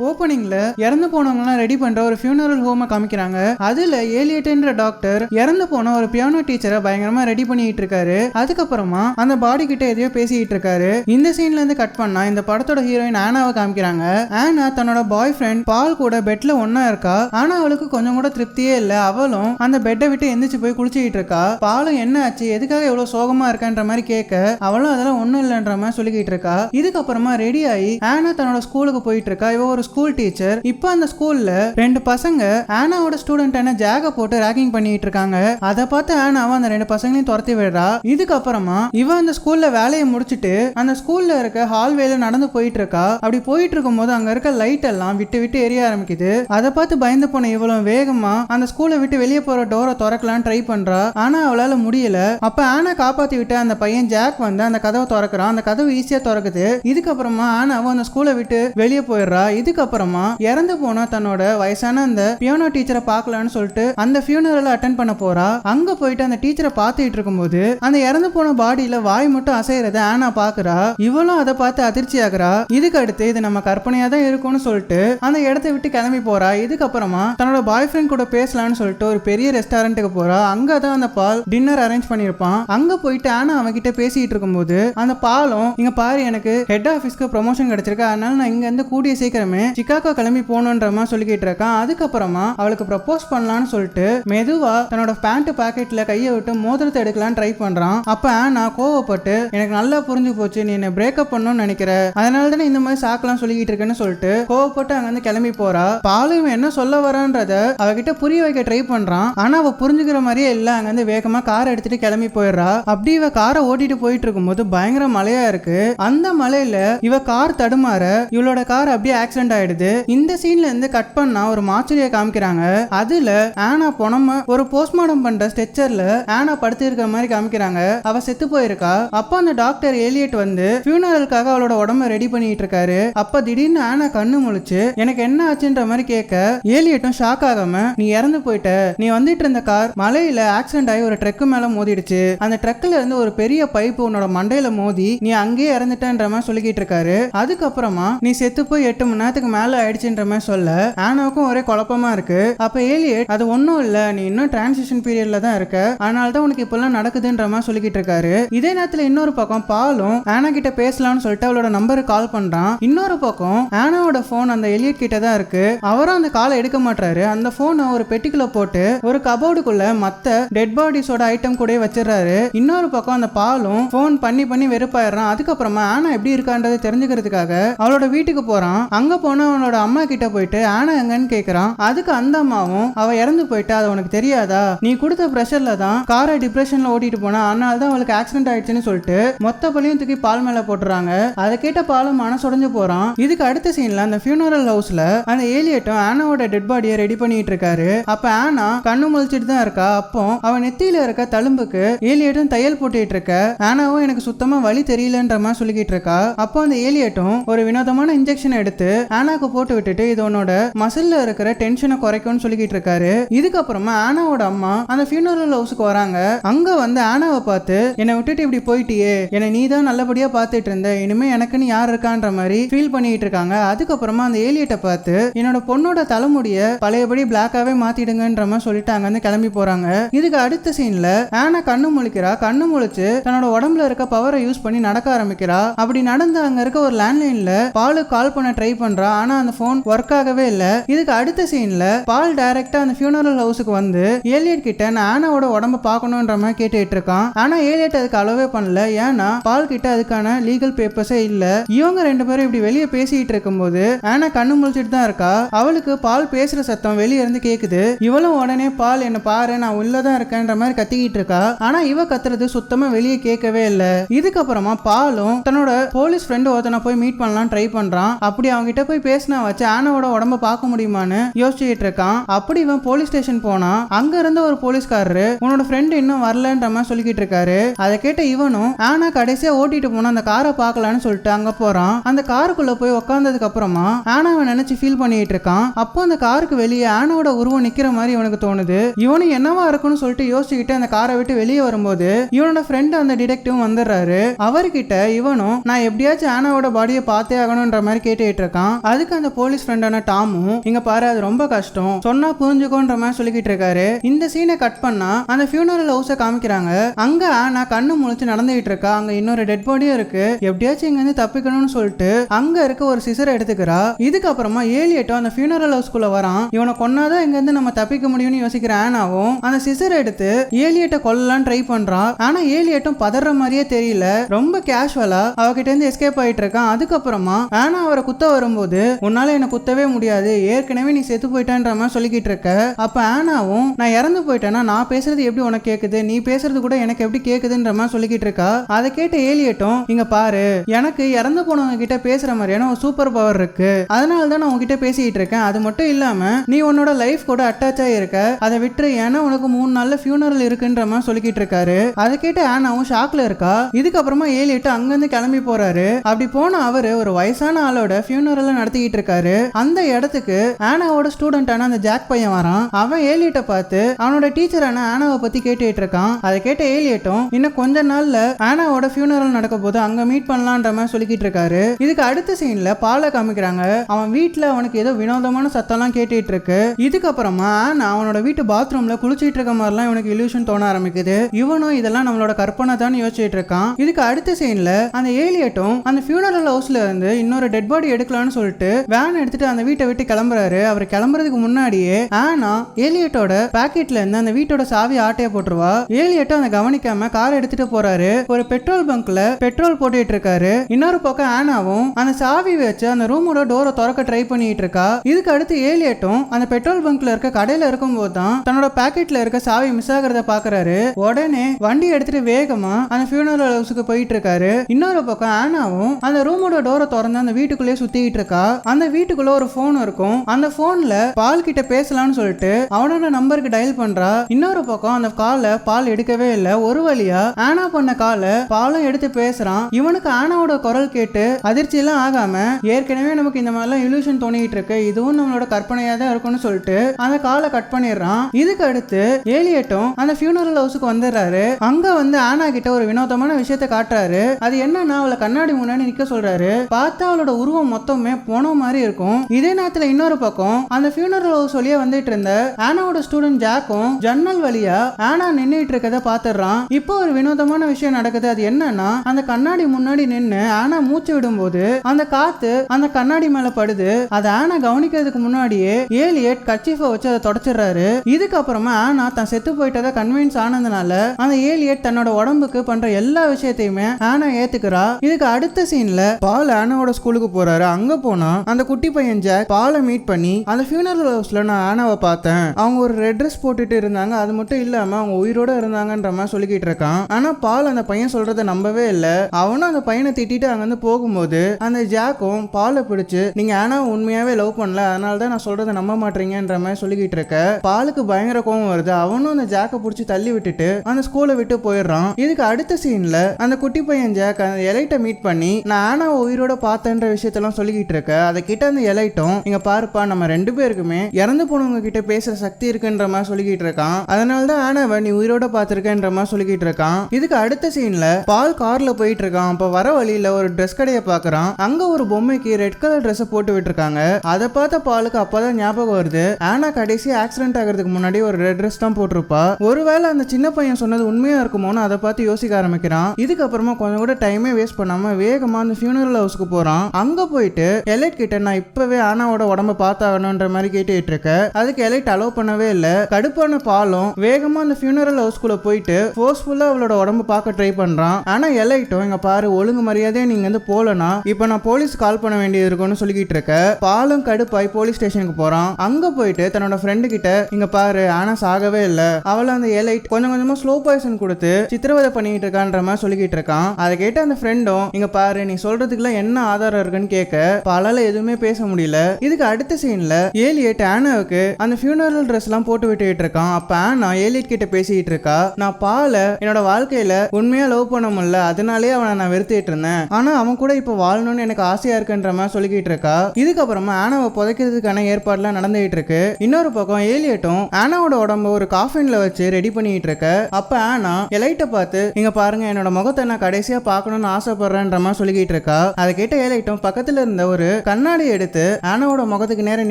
ஓப்பனிங்ல இறந்து போனவங்கலாம் ரெடி பண்ற ஒரு ஃபியூனரல் ஹோமை காமிக்கிறாங்க. அதுல ஏலியட்ன்ற டாக்டர் இறந்து போன ஒரு பியானோ டீச்சரை பயங்கரமா ரெடி பண்ணிட்டு இருக்காரு. அதுக்கப்புறமா அந்த பாடி கிட்ட எதையோ பேசிட்டு இருக்காரு. இந்த சீன்ல இருந்து கட் பண்ணா இந்த படத்தோட ஹீரோயின் ஆனாவை காமிக்கிறாங்க. ஆனா தன்னோட பாய் ஃப்ரெண்ட் பால் கூட பெட்ல ஒன்னா இருக்கா? ஆனா அவளுக்கு கொஞ்சம் கூட திருப்தியே இல்ல. அவளும் அந்த பெட்டை விட்டு எந்திரிச்சு போய் குளிச்சுக்கிட்டு இருக்கா? பாலும் என்ன ஆச்சு? எதுக்காக இவ்வளவு சோகமா இருக்கன்ற மாதிரி கேட்க அவளும் அதெல்லாம் ஒண்ணும் இல்லைன்ற மாதிரி சொல்லிக்கிட்டு இருக்கா? இதுக்கப்புறமா ரெடி ஆகி ஆனா தன்னோட ஸ்கூலுக்கு போயிட்டு இருக்கா. இவ ஒரு ஸ்கூல் டீச்சர் இப்போ அந்த ஸ்கூல்ல ரெண்டு பசங்க ஆனாவோட ஸ்டூடெண்ட் என்ன ஜாக போட்டு ரேக்கிங் பண்ணிட்டு இருக்காங்க. அதை பார்த்து ஆனாவும் அந்த ரெண்டு பசங்களையும் துரத்தி விடுறா. இதுக்கப்புறமா இவன் அந்த ஸ்கூல்ல வேலையை முடிச்சிட்டு அந்த ஸ்கூல்ல இருக்க ஹால்வேல நடந்து போயிட்டு இருக்கா. அப்படி போயிட்டு இருக்கும்போது அங்க இருக்க லைட் எல்லாம் விட்டு விட்டு எரிய ஆரம்பிக்குது. அதை பார்த்து பயந்து போன இவ்வளவு வேகமா அந்த ஸ்கூலை விட்டு வெளியே போற டோரை திறக்கலாம் ட்ரை பண்றா. ஆனா அவளால முடியல. அப்ப ஆனா காப்பாத்தி விட்டு அந்த பையன் ஜாக் வந்து அந்த கதவை திறக்கிறான். அந்த கதவு ஈஸியா திறக்குது. இதுக்கப்புறமா ஆனாவும் அந்த ஸ்கூலை விட்டு வெளியே போயிடுறா. இது இதுக்கப்புறமா இறந்து போன தன்னோட வயசான அந்த பியானோ டீச்சரை பார்க்கலான்னு சொல்லிட்டு அந்த ஃபியூனரல் அட்டன் பண்ண போறா. அங்க போயிட்டு அந்த டீச்சரை பார்த்துட்டு இருக்கும்போது அந்த இறந்து போன பாடியில வாய் மட்டும் அசைறத ஆனா பாக்குறா. இவளும் அதை பார்த்து அதிர்ச்சி ஆகுறா. இதுக்கு அடுத்து இது நம்ம கற்பனையா தான் இருக்கும்னு சொல்லிட்டு அந்த இடத்த விட்டு கிளம்பி போறா. இதுக்கப்புறமா தன்னோட பாய் ஃப்ரெண்ட் கூட பேசலாம்னு சொல்லிட்டு ஒரு பெரிய ரெஸ்டாரண்ட்டுக்கு போறா. அங்க தான் அந்த பால் டின்னர் அரேஞ்ச் பண்ணியிருப்பான். அங்க போயிட்டு ஆனா அவன்கிட்ட பேசிட்டு இருக்கும்போது அந்த பாலும் இங்க பாரு எனக்கு ஹெட் ஆஃபீஸ்க்கு ப்ரொமோஷன் கிடைச்சிருக்கு. அதனால நான் இங்க இருந்து கூடிய சீக்கிரமே சிக்காகோ கிளம்பி போகணுன்றமா மாதிரி சொல்லிக்கிட்டு இருக்கான் அதுக்கப்புறமா அவளுக்கு ப்ரப்போஸ் பண்ணலாம்னு சொல்லிட்டு மெதுவா தன்னோட பேண்ட் பாக்கெட்ல கையை விட்டு மோதிரத்தை எடுக்கலாம்னு ட்ரை பண்றான். அப்ப நான் கோவப்பட்டு எனக்கு நல்லா புரிஞ்சு போச்சு நீ என்ன பிரேக்கப் பண்ணணும்னு நினைக்கிற. அதனால தானே இந்த மாதிரி சாக்கலாம் சொல்லிக்கிட்டு இருக்கேன்னு சொல்லிட்டு கோவப்பட்டு அங்க இருந்து கிளம்பி போறா. பாலு என்ன சொல்ல வரான்றத அவகிட்ட புரிய வைக்க ட்ரை பண்றான். ஆனா அவ புரிஞ்சுக்கிற மாதிரியே இல்ல. அங்க இருந்து வேகமா கார் எடுத்துட்டு கிளம்பி போயிடுறா. அப்படி இவ காரை ஓட்டிட்டு போயிட்டு இருக்கும்போது பயங்கர மழையா இருக்கு. அந்த மலையில இவ கார் தடுமாற இவளோட கார் அப்படியே ஆக்சிடென்ட் ஆயிடுது. இந்த சீன்ல இருந்து கட் பண்ணா ஒரு மாச்சரிய காமிக்கிறாங்க. அதுல ஆனா பொணம ஒரு போஸ்ட்மார்டம் பண்ற ஸ்ட்ரெச்சர்ல ஆனா படுத்து இருக்கிற மாதிரி காமிக்கிறாங்க. அவ செத்து போயிருக்கா. அப்ப அந்த டாக்டர் ஏலியட் வந்து ஃபியூனரலுக்காக அவளோட உடம்ப ரெடி பண்ணிட்டு இருக்காரு. அப்ப திடீர்னு ஆனா கண்ணு முழிச்சு எனக்கு என்ன ஆச்சுன்ற மாதிரி கேட்க ஏலியட்டும் ஷாக் ஆகாம நீ இறந்து போயிட்ட. நீ வந்துட்டு இருந்த கார் மலையில ஆக்சிடென்ட் ஆகி ஒரு ட்ரக்கு மேல மோதிடுச்சு. அந்த ட்ரக்ல இருந்து ஒரு பெரிய பைப் உன்னோட மண்டையில மோதி நீ அங்கேயே இறந்துட்டன்ற மாதிரி சொல்லிக்கிட்டு இருக்காரு. அதுக்கப்புறமா நீ செத்து போய் எட்டு மணி நேரத்துக்கு மேல ஆயிடுச்சுன்ற மாதிரி சொல்ல. ஆனாவுக்கும் ஒரே குழப்பமா இருக்கு. அப்ப ஏலியட் அது ஒன்றும் இல்ல. நீ இன்னும் டிரான்சிஷன் பீரியட்ல தான் இருக்க. அதனால தான் உனக்கு இப்பெல்லாம் நடக்குதுன்ற மாதிரி சொல்லிக்கிட்டு இருக்காரு. இதே நேரத்துல இன்னொரு பக்கம் பாலும் ஆனா கிட்ட பேசலாம்னு சொல்லிட்டு அவளோட நம்பருக்கு கால் பண்றான். இன்னொரு பக்கம் ஆனாவோட போன் அந்த எலியட் கிட்ட தான் இருக்கு. அவரும் அந்த காலை எடுக்க மாட்டாரு அந்த போனை ஒரு பெட்டிக்குள்ள போட்டு ஒரு கபோர்டுக்குள்ள மத்த டெட் பாடிஸோட ஐட்டம் கூட வச்சிடறாரு. இன்னொரு பக்கம் அந்த பாலும் போன் பண்ணி பண்ணி வெறுப்பாயிடுறான். அதுக்கப்புறமா ஆனா எப்படி இருக்கான்றது தெரிஞ்சுக்கிறதுக்காக அவளோட வீட்டுக்கு போறான். அங்க போனா அவனோட அம்மா கிட்ட போயிட்டு ஆனா எங்கன்னு கேக்குறான். அதுக்கு அந்த அம்மாவும் அவ இறந்து போயிட்டா அது உனக்கு தெரியாதா? நீ கொடுத்த ப்ரெஷர்ல தான் காரை டிப்ரெஷன்ல ஓட்டிட்டு போனா அதனால தான் அவளுக்கு ஆக்சிடென்ட் ஆயிடுச்சுன்னு சொல்லிட்டு மொத்த பழியும் தூக்கி பால் மேல போட்டுறாங்க. அதை கேட்ட பாலும் மனசுடைஞ்சு போறான். இதுக்கு அடுத்த சீன்ல அந்த ஃபியூனரல் ஹவுஸ்ல அந்த ஏலியட்டும் ஆனாவோட டெட் பாடியை ரெடி பண்ணிட்டு இருக்காரு. அப்ப ஆனா கண்ணு முழிச்சிட்டு தான் இருக்கா. அப்போ அவன் நெத்தியில இருக்க தழும்புக்கு ஏலியட்டும் தையல் போட்டுட்டு இருக்க. ஆனாவும் எனக்கு சுத்தமா வழி தெரியலன்ற மாதிரி சொல்லிக்கிட்டு இருக்கா. அப்போ அந்த ஏலியட்டும் ஒரு வினோதமான இன்ஜெக்ஷன் எடுத்து ஆனாக்கு போட்டு விட்டுட்டு இது உன்னோட மசில்ல இருக்கிற டென்ஷனை குறைக்கும்னு சொல்லிக்கிட்டு இருக்காரு. இதுக்கப்புறமா ஆனாவோட அம்மா அந்த ஃபியூனரல் ஹவுஸுக்கு வராங்க. அங்க வந்து ஆனாவை பார்த்து என்னை விட்டுட்டு இப்படி போயிட்டியே. என்னை நீ தான் நல்லபடியா பார்த்துட்டு இருந்த. இனிமே எனக்குன்னு யார் இருக்கான்ற மாதிரி ஃபீல் பண்ணிட்டு இருக்காங்க. அதுக்கப்புறமா அந்த ஏலியட்டை பார்த்து என்னோட பொண்ணோட தலைமுடிய பழையபடி பிளாக்காவே மாத்திடுங்கன்ற மாதிரி சொல்லிட்டாங்க கிளம்பி போறாங்க. இதுக்கு அடுத்த சீன்ல ஆனா கண்ணு முழிக்கிறா. கண்ணு முழிச்சு தன்னோட உடம்புல இருக்க பவரை யூஸ் பண்ணி நடக்க ஆரம்பிக்கிறா. அப்படி நடந்து அங்க இருக்க ஒரு லேண்ட்லைன்ல பாலு கால் பண்ண ட்ரை பண்றா. ஆனா அந்த போன் ஒர்க் ஆகவே இல்ல. இதுக்கு அடுத்த சீன்ல பால் டைரக்டா அந்த ஃபியூனரல் ஹவுஸுக்கு வந்து ஏலியட் கிட்ட நான் ஆனாவோட உடம்ப பார்க்கணுன்ற மாதிரி கேட்டுட்டு இருக்கான். ஆனா ஏலியட் அதுக்கு அளவே பண்ணல. ஏன்னா பால் கிட்ட அதுக்கான லீகல் பேப்பர்ஸே இல்ல. இவங்க ரெண்டு பேரும் இப்படி வெளியே பேசிட்டு இருக்கும்போது ஆனா கண்ணு முழிச்சிட்டு தான் இருக்கா? அவளுக்கு பால் பேசுற சத்தம் வெளியே இருந்து கேக்குது. இவளும் உடனே பால் என்ன பாரு நான் உள்ளதான் இருக்கேன்ற மாதிரி கத்திக்கிட்டு இருக்கா? ஆனா இவ கத்துறது சுத்தமா வெளியே கேட்கவே இல்ல. இதுக்கப்புறமா பாலும் தன்னோட போலீஸ் ஃப்ரெண்டு ஒருத்தனை போய் மீட் பண்ணலாம் ட்ரை பண்றான். அப்படி அவங்க கிட்ட போய் பேசினா வச்சு ஆனாவோட உடம்ப பார்க்க முடியுமான்னு யோசிச்சுட்டு இருக்கான். அப்படி இவன் போலீஸ் ஸ்டேஷன் போனா அங்க இருந்த ஒரு போலீஸ்காரரு உன்னோட ஃப்ரெண்டு இன்னும் வரலன்ற மாதிரி சொல்லிக்கிட்டு இருக்காரு. அதை கேட்ட இவனும் ஆனா கடைசியா ஓட்டிட்டு போன அந்த காரை பார்க்கலான்னு சொல்லிட்டு அங்க போறான். அந்த காருக்குள்ள போய் உட்காந்ததுக்கு அப்புறமா ஆனாவை நினைச்சு ஃபீல் பண்ணிட்டு இருக்கான். அப்போ அந்த காருக்கு வெளியே ஆனாவோட உருவம் நிக்கிற மாதிரி இவனுக்கு தோணுது. இவனும் என்னவா இருக்கும்னு சொல்லிட்டு யோசிச்சுக்கிட்டு அந்த காரை விட்டு வெளியே வரும்போது இவனோட ஃப்ரெண்ட் அந்த டிடெக்டிவ் வந்துடுறாரு. அவர்கிட்ட இவனும் நான் எப்படியாச்சும் ஆனாவோட பாடியை பார்த்தே ஆகணுன்ற மாதிரி கேட்டுட்டு இருக்கான். அதுக்கு அந்த போலீஸ் ஃப்ரெண்டான டாமும் இங்க பாரு அது ரொம்ப கஷ்டம். சொன்னா புரிஞ்சுக்கோன்ற மாதிரி சொல்லிக்கிட்டு இருக்காரு. இந்த சீனை கட் பண்ணா அந்த ஃபியூனரல் ஹவுஸை காமிக்கிறாங்க. அங்க நான் கண்ணு முழிச்சு நடந்துகிட்டு இருக்கா. அங்க இன்னொரு டெட் பாடியும் இருக்கு. எப்படியாச்சும் இங்க இருந்து தப்பிக்கணும்னு சொல்லிட்டு அங்க இருக்க ஒரு சிசரை எடுத்துக்கிறா. இதுக்கப்புறமா ஏலியட்டும் அந்த ஃபியூனரல் ஹவுஸ்க்குள்ள வரான். இவனை கொன்னாதான் இங்க இருந்து நம்ம தப்பிக்க முடியும்னு யோசிக்கிற ஆனாவும் அந்த சிசர் எடுத்து ஏலியட்டை கொல்லலாம் ட்ரை பண்றான் ஆனா ஏலியட்டும் பதற மாதிரியே தெரியல. ரொம்ப கேஷுவலா அவகிட்ட இருந்து எஸ்கேப் ஆயிட்டு இருக்கான். அதுக்கப்புறமா ஆனா அவரை குத்த வரும்போது உன்னால என்ன குத்தவே முடியாது. ஏற்கனவே நீ செத்து போயிட்டான்ற மாதிரி சொல்லிக்கிட்டு இருக்க. அப்ப ஆனாவும் நான் இறந்து போயிட்டேன்னா நான் பேசுறது எப்படி உனக்கு கேக்குது? நீ பேசுறது கூட எனக்கு எப்படி கேக்குதுன்ற மாதிரி சொல்லிக்கிட்டு இருக்கா? அதை கேட்ட ஏலியட்டும் இங்க பாரு எனக்கு இறந்து போனவங்க கிட்ட பேசுற மாதிரியான ஒரு சூப்பர் பவர் இருக்கு. அதனால தான் நான் உங்ககிட்ட பேசிக்கிட்டு இருக்கேன். அது மட்டும் இல்லாம நீ உன்னோட லைஃப் கூட அட்டாச் ஆகிருக்க அதை விட்டுரு. ஏன்னா உனக்கு மூணு நாள்ல ஃபியூனரல் இருக்குன்ற மாதிரி சொல்லிக்கிட்டு இருக்காரு. அதை கேட்டு ஆனாவும் ஷாக்ல இருக்கா? இதுக்கப்புறமா ஏலியட்டு அங்கிருந்து கிளம்பி போறாரு. அப்படி போன அவரு ஒரு வயசான ஆளோட ஃபியூனரல் நடத்திக்கிட்டு இருக்காரு. அந்த இடத்துக்கு ஆனாவோட ஸ்டூடெண்டான அந்த ஜாக் பையன் வரான். அவன் ஏலியட்டை பார்த்து அவனோட டீச்சரான ஆனாவை பத்தி கேட்டுட்டு இருக்கான். அதை கேட்ட ஏலியட்டும் இன்னும் கொஞ்ச நாள்ல ஆனாவோட ஃபியூனரல் நடக்க போது அங்க மீட் பண்ணலான்ற மாதிரி சொல்லிக்கிட்டு இருக்காரு. இதுக்கு அடுத்த சீன்ல பாலை காமிக்கிறாங்க. அவன் வீட்டுல அவனுக்கு ஏதோ வினோதமான சத்தம்லாம் கேட்டுட்டு இருக்கு. இதுக்கப்புறமா ஆனா அவனோட வீட்டு பாத்ரூம்ல குளிச்சிட்டு இருக்க மாதிரிலாம் இவனுக்கு இல்யூஷன் தோண ஆரம்பிக்குது. இவனும் இதெல்லாம் நம்மளோட கற்பனை தான் யோசிச்சுட்டு இருக்கான். இதுக்கு அடுத்த சீன்ல அந்த ஏலியட்டும் அந்த ஃபியூனரல் ஹவுஸ்ல இருந்து இன்னொரு டெட் பாடி எடுக்கலாம்னு சொல்லிட்டு வேன் எடுத்துட்டு அந்த வீட்டை விட்டு கிளம்புறாரு. அவர் கிளம்புறதுக்கு முன்னாடியே ஆனா ஏலியட்டோட பாக்கெட்ல இருந்து அந்த வீட்டோட சாவி ஆட்டைய போட்டுருவா. ஏலியட்டோ அதை கவனிக்காம கார் எடுத்துட்டு போறாரு. ஒரு பெட்ரோல் பங்க்ல பெட்ரோல் போட்டுட்டு இருக்காரு. இன்னொரு பக்கம் ஆனாவும் அந்த சாவி வச்சு அந்த ரூமோட டோரை திறக்க ட்ரை பண்ணிட்டு இருக்கா. இதுக்கு அடுத்து ஏலியட்டும் அந்த பெட்ரோல் பங்க்ல இருக்க கடையில இருக்கும்போது தான் தன்னோட பாக்கெட்ல இருக்க சாவி மிஸ் ஆகுறத பாக்குறாரு. உடனே வண்டி எடுத்துட்டு வேகமா அந்த ஃபியூனரல் ஹவுஸுக்கு போயிட்டு இருக்காரு. இன்னொரு பக்கம் ஆனாவும் அந்த ரூமோட டோரை திறந்து அந்த வீட்டுக்குள்ளேயே சுத்திட்டு இருக்கா. அந்த வீட்டுக்குள்ள ஒரு போன் இருக்கும். அந்த போன்ல பால் கிட்ட பேசலாம்னு சொல்லிட்டு அவனோட நம்பருக்கு டயல் பண்றா. இன்னொரு பக்கம் அந்த கால பால் எடுக்கவே இல்லை. ஒரு வழியா ஆனா பண்ண கால பாலும் எடுத்து பேசுறான். இவனுக்கு ஆனாவோட குரல் கேட்டு அதிர்ச்சி எல்லாம் ஆகாம ஏற்கனவே நமக்கு இந்த மாதிரிலாம் இலூஷன் தோணிட்டு இருக்கு. இதுவும் நம்மளோட கற்பனையா தான் இருக்கும்னு சொல்லிட்டு அந்த காலை கட் பண்ணிடுறான். இதுக்கு அடுத்து ஏலியட்டும் அந்த ஃபியூனரல் ஹவுஸுக்கு வந்துடுறாரு. அங்க வந்து ஆனா கிட்ட ஒரு வினோதமான விஷயத்த காட்டுறாரு. அது என்னன்னா அவளை கண்ணாடி முன்னாடி நிக்க சொல்றாரு. பார்த்தா அவளோட உருவம் மொத்தமே போன மாதிரி இருக்கும் இதே நேரத்துல இன்னொரு பக்கம் அந்த ஃபியூனரல் ஹவுஸ் வழியா வந்துட்டு இருந்த ஆனாவோட ஸ்டூடெண்ட் ஜாக்கும் ஜன்னல் வழியா ஆனா நின்றுட்டு இருக்கத பாத்துடுறான் இப்போ ஒரு வினோதமான விஷயம் நடக்குது. அது என்னன்னா அந்த கண்ணாடி முன்னாடி நின்று ஆனா மூச்சு விடும்போது அந்த காத்து அந்த கண்ணாடி மேல படுது. அதை ஆனா கவனிக்கிறதுக்கு முன்னாடியே ஏலியட் கச்சிஃபை வச்சு அதை தொடச்சிடுறாரு. இதுக்கப்புறமா ஆனா தான் செத்து போயிட்டதை கன்வின்ஸ் ஆனதுனால அந்த ஏலியட் தன்னோட உடம்புக்கு பண்ற எல்லா விஷயத்தையுமே ஆனா ஏத்துக்கிறா. இதுக்கு அடுத்த சீன்ல பால் ஆனாவோட ஸ்கூலுக்கு போறாரு. அங்க போனா அந்த குட்டி பையன் ஜாக் பாலை மீட் பண்ணி அந்த ஃபியூனரல் ஹவுஸ்ல நான் ஆனாவை பார்த்தேன். அவங்க ஒரு ரெட் ட்ரெஸ் போட்டுட்டு இருந்தாங்க. அது மட்டும் இல்லாம அவங்க உயிரோட இருந்தாங்கன்ற மாதிரி சொல்லிக்கிட்டு இருக்கான். ஆனா பால் அந்த பையன் சொல்றத நம்பவே இல்லை. அவனும் அந்த பையனை திட்டிட்டு அங்கேருந்து போகும்போது அந்த ஜாக்கும் பாலை பிடிச்சு நீங்க ஆனாவை உண்மையாவே லவ் பண்ணல. அதனால தான் நான் சொல்றதை நம்ப மாட்டீங்கன்ற மாதிரி சொல்லிக்கிட்டு இருக்க. பாலுக்கு பயங்கர கோவம் வருது. அவனும் அந்த ஜாக்கை பிடிச்சி தள்ளி விட்டுட்டு அந்த ஸ்கூலை விட்டு போயிடுறான். இதுக்கு அடுத்த சீன்ல அந்த குட்டி பையன் ஜாக் அந்த எலைட்டை மீட் பண்ணி நான் ஆனாவை உயிரோட பார்த்தேன்ற விஷயத்தெல்லாம் சொல்லிக்கிட்டு இருக்க அதை கிட்ட அந்த எலைட்டும் இங்க பாருப்பா நம்ம ரெண்டு பேருக்குமே இறந்து போனவங்க கிட்ட பேசுற சக்தி இருக்குன்ற மாதிரி சொல்லிக்கிட்டு இருக்கான். அதனால தான் நீ உயிரோட பாத்திருக்கன்ற மாதிரி சொல்லிக்கிட்டு இருக்கான். இதுக்கு அடுத்த சீன்ல பால் கார்ல போயிட்டு இருக்கான். அப்ப வர வழியில ஒரு ட்ரெஸ் கடையை பார்க்கறான் அங்க ஒரு பொம்மைக்கு ரெட் கலர் ட்ரெஸ் போட்டு விட்டுருக்காங்க. அதை பார்த்த பாலுக்கு அப்பதான் ஞாபகம் வருது. ஆனா கடைசி ஆக்சிடென்ட் ஆகிறதுக்கு முன்னாடி ஒரு ரெட் ட்ரெஸ் தான் போட்டிருப்பா. ஒருவேளை அந்த சின்ன பையன் சொன்னது உண்மையா இருக்குமோன்னு அதை பார்த்து யோசிக்க ஆரம்பிக்கிறான். இதுக்கப்புறமா கொஞ்சம் கூட டைமே வேஸ்ட் பண்ணாம வேகமா அந்த ஃபியூனரல் ஹவுஸ்க்கு போறான். அங்க போயிட்டு எலைட் கிட்ட நான் இப்பவே ஆனாவோட உடம்ப பார்த்தாகணுன்ற மாதிரி கேட்டுட்டு இருக்க அதுக்கு எலைட் அலோவ் பண்ணவே இல்லை. கடுப்பான பாலும் வேகமா அந்த ஃபியூனரல் ஹவுஸ்குள்ள போயிட்டு ஃபோர்ஸ்ஃபுல்லா அவளோட உடம்ப பார்க்க ட்ரை பண்றான். ஆனா எலைட்டும் இங்க பாரு ஒழுங்கு மரியாதையா நீங்க வந்து போலனா இப்போ நான் போலீஸ் கால் பண்ண வேண்டியது இருக்கும்னு சொல்லிக்கிட்டு இருக்க பாலும் கடுப்பாய் போலீஸ் ஸ்டேஷனுக்கு போறான். அங்க போயிட்டு தன்னோட ஃப்ரெண்டு கிட்ட இங்க பாரு ஆனா சாகவே இல்லை. அவளை அந்த எலைட் கொஞ்சம் கொஞ்சமா ஸ்லோ பாய்சன் கொடுத்து சித்திரவதை பண்ணிட்டு இருக்கான்ற மாதிரி சொல்லிக்கிட்டு இருக்கான் அதை கேட்டு அந்த ஃப்ரெண்டும் இங்க பாரு நீ சொல்றதுக்குலாம் என்ன ஆதாரம் இருக்குன்னு கேட்க அவளால எதுவுமே பேச முடியல. இதுக்கு அடுத்த சீன்ல ஏலியட் ஆனாவுக்கு அந்த ஃபியூனரல் ட்ரெஸ் எல்லாம் போட்டு விட்டுட்டு இருக்கான். அப்ப ஆனா ஏலியட் கிட்ட பேசிட்டு இருக்கா நான் பாலை என்னோட வாழ்க்கையில உண்மையா லவ் பண்ண முடியல. அதனாலே அவனை நான் வெறுத்துட்டு இருந்தேன். ஆனா அவன் கூட இப்ப வாழணும்னு எனக்கு ஆசையா இருக்குன்ற மாதிரி சொல்லிக்கிட்டு இருக்கா. இதுக்கப்புறமா ஆனாவை புதைக்கிறதுக்கான ஏற்பாடுலாம் நடந்துகிட்டு இருக்கு. இன்னொரு பக்கம் ஏலியட்டும் ஆனாவோட உடம்ப ஒரு காஃபின்ல வச்சு ரெடி பண்ணிட்டு இருக்க. அப்ப ஆனா எலைட்ட பார்த்து இங்க பாருங்க என்னோட முகத்தை நான் கடைசியா பார்க்கணும்னு ஆசைப்படுறேன்ற மாதிரி சொல்லிக்கிட்டு இருக்கா. அதை கேட்ட ஏலைட்டும் பக்கத்துல இருந்த ஒரு கண்ணாடி எடுத்து ஆனாவோட முகத்துக்கு நேரம்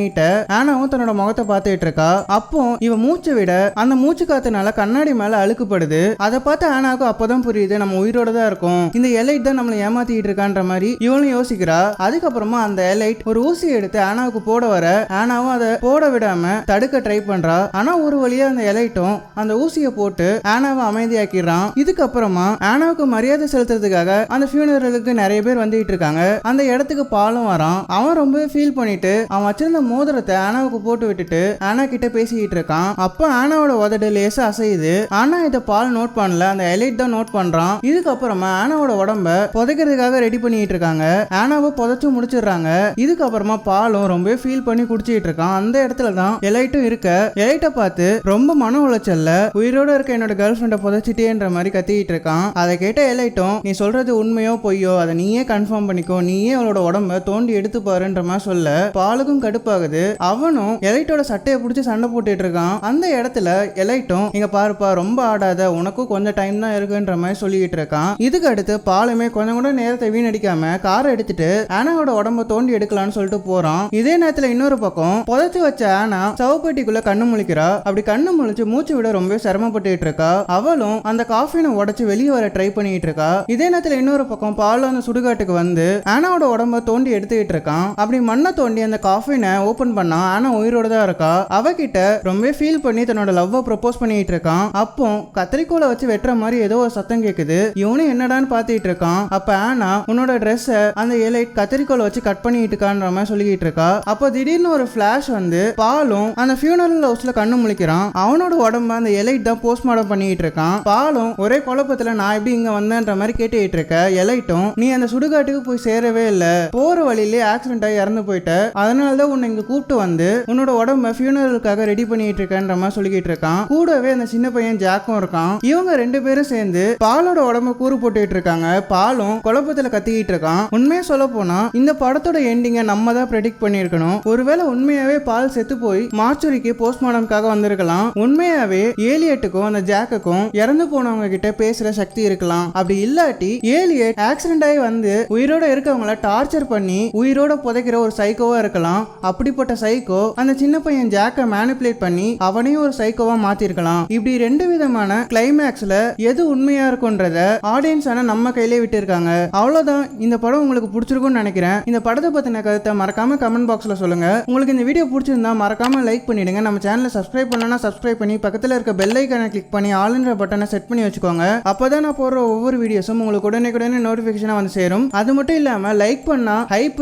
நீட்ட ஆனாவும் தன்னோட முகத்தை பார்த்துட்டு இருக்கா. அப்போ இவ மூச்சு விட அந்த மூச்சு காத்துனால கண்ணாடி மேல அழுக்குப்படுது. அதை பார்த்து ஆனாவுக்கு அப்பதான் புரியுது நம்ம உயிரோட தான் இருக்கும். இந்த எலைட் தான் நம்மளை ஏமாத்திட்டு இருக்கான்ற மாதிரி இவளும் யோசிக்கிறா. அதுக்கப்புறமா அந்த எலைட் ஒரு ஊசி எடுத்து ஆனாவுக்கு போட வர ஆனாவும் அதை போட விடாம தடுக்க ட்ரை பண்றா. ஆனா ஒரு வழியா அந்த எலைட்டும் அந்த ஊசியை போட்டு ஆனாவை அமைதியாக்கிடுறான். இதுக்கப்புறமா ஆனாவுக்கு மரியாதை செலுத்துறதுக்காக அந்த ஃபியூனரலுக்கு நிறைய பேர் வந்துட்டு இருக்காங்க. அந்த இடத்துக்கு பாலும் வரான். அவன் ரொம்ப ஃபீல் பண்ணிட்டு அவன் வச்சிருந்த மோதிரத்தை ஆனாவுக்கு போட்டு விட்டுட்டு ஆனா கிட்ட பேசிக்கிட்டு இருக்கான். அப்ப ஆனாவோட உதடு லேசா அசையுது. ஆனா இதை பால் நோட் பண்ணல. அந்த எலைட் தான் நோட் பண்றான். இதுக்கப்புறமா ஆனாவோட உடம்ப புதைக்கிறதுக்காக ரெடி பண்ணிட்டு இருக்காங்க. ஆனாவை புதைச்சு முடிச்சிடுறாங்க. இதுக்கப்புறமா பாலும் ரொம்ப ஃபீல் பண்ணி குடிச்சிட்டு இருக்கான். அந்த இடத்துல தான் எலைட்டும் இருக்க. எலைட்டை பார்த்து ரொம்ப மன உளைச்சல்ல உயிரோட இருக்க என்னோட கேர்ள் ஃப்ரெண்டை புதைச்சிட்டேன்ற மாதிரி கத்திக்கிட்டு இருக்கான். அதை கேட்ட எலைட்டும் நீ சொல்றது உண்மையோ பொய்யோ அதை நீயே கன்ஃபார்ம் பண்ணிக்கோ. நீயே அவளோட உடம்ப தோண்டி எடுத்து பாருன்ற மாதிரி சொல்ல பாலுக்கும் கடுப்பாகுது. அவனும் எலைட்டோட சட்டையை பிடிச்சி சண்டை போட்டுட்டு இருக்கான் அந்த இடத்துல எலைட்டும் இங்க பாருப்பா ரொம்ப ஆடாத உனக்கும் கொஞ்சம் டைம் தான் இருக்குன்ற மாதிரி சொல்லிக்கிட்டு இருக்கான் இதுக்கு அடுத்து பாலுமே கொஞ்சம் கூட நேரத்தை வீணடிக்காம காரை எடுத்துட்டு ஆனாவோட உடம்ப தோண்டி எடுக்கலாம்னு சொல்லிட்டு போறான். இதே நேரத்துல இன்னொரு பக்கம் புதைச்சு வச்ச ஆனா சவப்பெட்டிக்குள்ள கண்ணு முழிக்கிறா. அப்படி கண்ணு முழிச்சு மூச்சு விட ரொம்ப சிரமப்பட்டு இருக்கா அவளும் அந்த காஃபினை உடச்சு வெளியே வர ட்ரை பண்ணிட்டு இருக்கா இதே நேரத்துல இன்னொரு பக்கம் பால் அந்த சுடுகாட்டுக்கு வந்து ஆனாவோட உடம்ப தோண்டி எடுத்துக்கிட்டு இருக்கான் அப்படி மண்ணை தோண்டி அந்த காஃபினை ஓபன் பண்ணா ஆனா உயிரோட தான் இருக்கா? அவகிட்ட ரொம்ப ஃபீல் பண்ணி தன்னோட லவ்வை ப்ரப்போஸ் பண்ணிட்டு இருக்கான். அப்போ கத்திரிக்கோலை வச்சு வெட்டுற மாதிரி ஏதோ ஒரு சத்தம் கேக்குது. இவனும் என்னடான்னு பாத்துட்டு இருக்கான். அப்ப ஆனா உன்னோட ட்ரெஸ்ஸை அந்த இலை கத்திரிக்கோலை வச்சு கட் பண்ணிட்டு இருக்கான்ற மாதிரி சொல்லிக்கிட்டு இருக்கா. அப்போ திடீர்னு ஒரு ஃபிளாஷ் வந்து பாலும் அந்த ஃபியூனரல் ஹவுஸ்ல கண்ணு முழிக்கிறான். அவனோட உடம்ப அந்த எலைட் தான் போஸ்ட்மார்டம் பண்ணிட்டு இருக்கான். பாலும் ஒரே குழப்பத்துல நான் எப்படி இங்க வந்தேன்ற மாதிரி கேட்டுக்கிட்டு இருக்க. எலைட்டும் நீ அந்த சுடுகாட்டுக்கு போய் சேரவே இல்ல. போற வழியிலே ஆக்சிடென்ட் ஆகி இறந்து போயிட்ட. அதனால தான் உன்னை இங்க கூப்பிட்டு வந்து உன்னோட உடம்ப ஃபியூனரலுக்காக ரெடி பண்ணிட்டு இருக்கேன்ற மாதிரி சொல்லிக்கிட்டு இருக்கான். கூடவே அந்த சின்ன பையன் ஜாக்கும் இருக்கான். இவங்க ரெண்டு பேரும் சேர்ந்து பாலோட உடம்ப கூறு போட்டுட்டு இருக்காங்க. பாலும் குழப்பத்துல கத்திக்கிட்டு இருக்கான். உண்மையை சொல்ல போனா இந்த படத்தோட எண்டிங்கை நம்ம தான் ப்ரெடிக்ட் பண்ணியிருக்கணும். ஒருவேளை உண்மையாவே பால் செத்து போய் மார்ச்சுரிக்கு போஸ்ட்மார்டம்காக வந்திருக்கலாம். உண்மையாவே ஏலியட்டுக்கும் அந்த ஜாக்குக்கும் இறந்து போனவங்க கிட்ட பேசுற சக்தி இருக்கலாம். அப்படி இல்லாட்டி ஏலியட் ஆக்சிடென்ட் ஆகி வந்து உயிரோட இருக்கவங்கள டார்ச்சர் பண்ணி உயிரோட புதைக்கிற ஒரு சைக்கோவா இருக்கலாம். அப்படிப்பட்ட சைக்கோ அந்த சின்ன பையன் ஜாக்கை மேனிப்புலேட் பண்ணி அவனையும் ஒரு சைக்கோவா மாத்திருக்கலாம். இப்படி ரெண்டு விதமான கிளைமேக்ஸ்ல எது உண்மையா இருக்கும்ன்றத ஆடியன்ஸ் ஆனா நம்ம கையிலே விட்டுருக்காங்க. அவ்வளவுதான். இந்த படம் உங்களுக்கு பிடிச்சிருக்கும்னு நினைக்கிறேன். இந்த படத்தை பத்தின கருத்தை மறக்காம கமெண்ட் பாக்ஸ்ல சொல்லுங்க. உங்களுக்கு இந்த வீடியோ பிடிச்சிருந்தா மறக்காம லைக் பண்ணிடுங்க. நம்ம சேனலை சப்ஸ்கிரைப் பண்ணனா சப்ஸ்கிரைப் பண்ணி பக்கத்துல இருக்க பெல் ஐக்கானை கிளிக் பண்ணி ஆளுன்ற பட்டனை செட் பண்ணி வச்சுக்கோங்க. அப்பதான் நான் போடுற ஒவ்வொரு வீடியோஸும் உங்களுக்கு உடனே உடனே நோட்டிபிகேஷனா வந்து சேரும். அது மட்டும் இல்லாம லைக் பண்ணா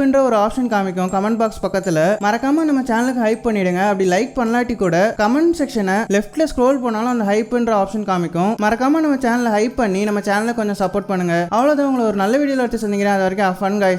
ஹைப்ன்ற ஒரு ஆப்ஷன் காமிக்கும். கமெண்ட் பாக்ஸ் பக்கத்துல மறக்காம நம்ம சேனலுக்கு ஹைப் பண்ணிடுங்க. அப்படி லைக் பண்ணலாட்டி கூட கமெண்ட் செக்ஷனை லெஃப்ட்ல ஸ்க்ரோல் பண்ணாலும் அந்த ஹைப்ன்ற ஆப்ஷன் காமிக்கும். மறக்காம நம்ம சேனலை ஹைப் பண்ணி நம்ம சேனலை கொஞ்சம் சப்போர்ட் பண்ணுங்க. அவ்வளவுதான். உங்களை ஒரு நல்ல வீடியோ எடுத்து சந்திக்கிறேன். அது வரைக்கும் ஃபன் guys.